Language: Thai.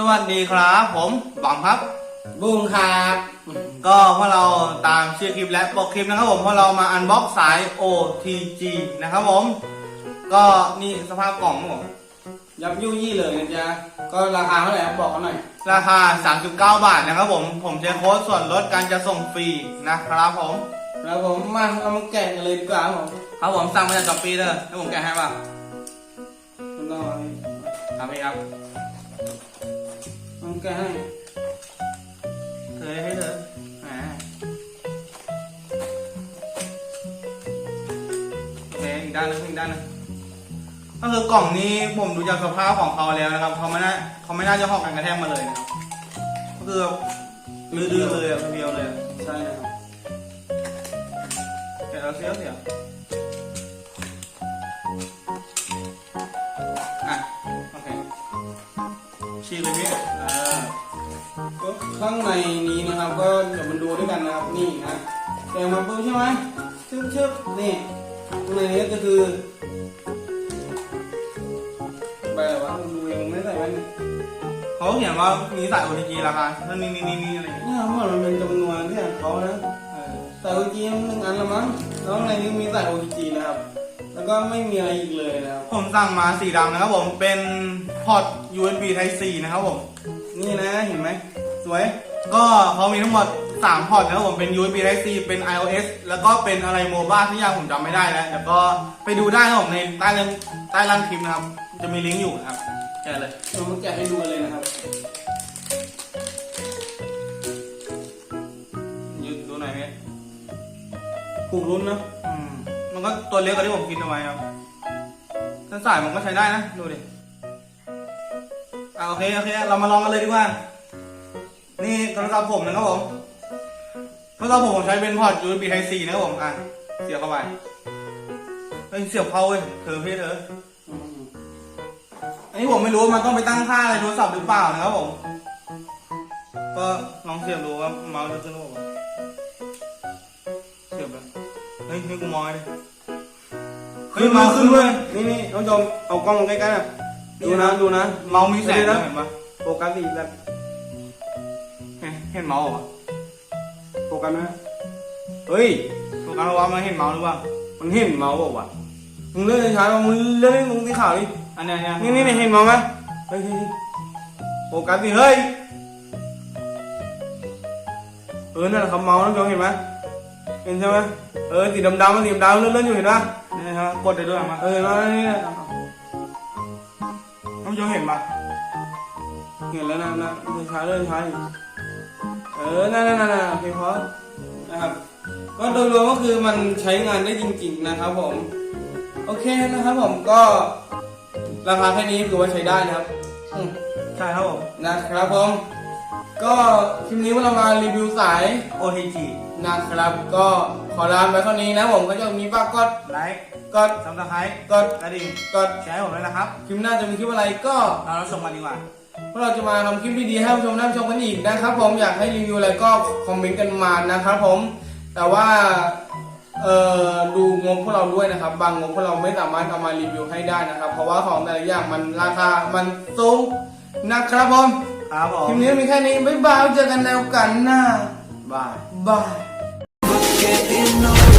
สวัสดีครับผมบังครับบูมครับก็พวกเราตามชื่อคลิปและปกคลิปนะครับผมพวกเรามาอันบ็อกสาย OTG นะครับผม ก็นี่สภาพกล่องครับผมยับยุ่ยี่เลยนะจ๊ะก็ราคาเท่าไหร่ครับบอกเขาหน่อยราคา 39 บาทนะครับผมผมใช้โค้ดส่วนลดการจะส่งฟรีนะครับผมแล้วผมมาเรามาแกะกันเลยดีกว่าครับผมครับผมสั่งมาจากช้อปปี้เลยให้ผมแกะให้ป่ะมันต้องเอาครับ พี่ครับต้องแกะให้เธอให้เธอแหมโอเคอีกด้านนึงอีกด้านนึงก็คือกล่องนี้ผมดูจากสภาพของเขาแล้วนะครับเขาไม่น่าเขาไม่น่าจะหอกกันกระแทกมาเลยนะครับก็คือดื้อๆเลยอะเพียวเลยใช่นะครับแกะแล้วเสียวเสียว ชี้เลยพี่เออก็ข้างในนี้นะครับ ก็เดี๋ยวมันดูด้วยกันนะครับ นี่นะแกะมาปุ๊บใช่ไหมชึบชึบนี่ข้างในนี้ก็คือใบอะไรวะดูเองไม่ใส่แว่นเขาเขียนว่ามีสาย OTG ราคาเท่านี้นี่นี่นี่อะไรอย่างเงี้ยเนี่ยเหมือนมันเป็นจำนวนที่ของเขานะเออใส่ OTG หนึ่งอันละมั้งแล้วข้างในนี้มีใส่ OTG นะครับ แล้วก็ไม่มีอะไรอีกเลยนะครับ ผมสั่งมาสีดำนะครับผมเป็น พอร์ต USB Type C นะครับผม นี่นะเห็นไหมสวย ก็เขามีทั้งหมด 3 พอร์ตนะครับผมเป็น USB Type C เป็น iOS แล้วก็เป็นอะไรโมบ้าที่อย่างผมจำไม่ได้แล้วแล้วก็ไปดูได้นะครับผมในใต้เรื่องใต้ล่างคลิปนะครับ จะมีลิงก์อยู่นะครับแกะเลยเรามาแกะให้ดูกันเลยนะครับยืดดูหน่อยไหมผูกลุ้นนะอืมมันก็ตัวเล็กกว่าที่ผมคิดเอาไว้ครับถ้าสายมันก็ใช้ได้นะ ดูดิอ่า โอเคโอเค เรามาลองกันเลยดีกว่า นี่โทรศัพท์ผมนะครับผมโทรศัพท์ผมผมใช้เป็นพอร์ต USB Type C นะครับผมอะเสียบเข้าไปเฮ้ยเสียบเข้าเว้ยเธอเพี่เธออันนี้ผมไม่รู้มันต้องไปตั้งค่าอะไรโทรศัพท์หรือเปล่านะครับผม ก็ลองเสียบดูว่าเมาส์จะขึ้นหรือเปล่าเสียบเลยเฮ้ยนี่กูมองดิเฮ้ยเมาส์ขึ้นเว้ยนี่นี่น้องจอมเอากล้องมาใกล้ๆนะ ดูนะดูนะเมาส์มีแสงดูด้วยนะเห็นปะโฟกัสสิแบบเห็นเห็นเมาส์เหรอโฟกัสนะเฮ้ยโฟกัสว่ามันเห็นเมาส์หรือเปล่ามันเห็นเมาส์บอกว่าวะมึงเลื่อนช้าๆมึงเลื่อนมึงที่ข่าวดิอันเนี้ยเยนี่นี่นี่เห็นเมาส์ไหมเฮ้ยเฮ้ยเฮ้ยโฟกัสสิเฮ้ยเออนั่นแหละครับเมาส์น้องจอมเห็นไหมเห็นใช่ไหมเออสีดำๆมันสีดำๆเลื่อนๆอยู่เห็นปะนี่ครับกดได้ด้วยมาเออเห็นไหมนี่นะน้อง โยเห็นปะเห็นแล้วนะนะคือนช้าเรื่อนช้าเออนั่นนั่นนั่นโอเคพอนะครับ ก็โดยรวมก็คือมันใช้งานได้จริง ๆ นะครับผม โอเคนะครับผมก็ราคาแค่นี้ถือว่าใช้ได้นะครับใช่ครับผมนะครับผม ก็คลิปนี้เรามารีวิวสาย OTG นะครับ ก็ขอลาไปเท่านี้นะผมก็จะมีฝากกดไลค์กดซับสไครต์กดกระดิ่งกดแชร์ให้ผมด้วยนะครับคลิปหน้าจะมีคลิปอะไรก็เราเราส่งมาดีกว่า พวกเราจะมาทำคลิปดีๆให้ผู้ชมได้ชมกันอีกนะครับ ผมอยากให้รีวิวอะไรก็คอมเมนต์กันมานะครับผม แต่ว่าเอ่อดูงบพวกเราด้วยนะครับ บางงบพวกเราไม่สามารถเอามารีวิวให้ได้นะครับ เพราะว่าของแต่ละอย่างมันราคามันสูงนะครับผม ครับผมคลิปนี้มีแค่นี้บ๊ายบายเจอกันแล้วกันหน้าบายบาย Getting older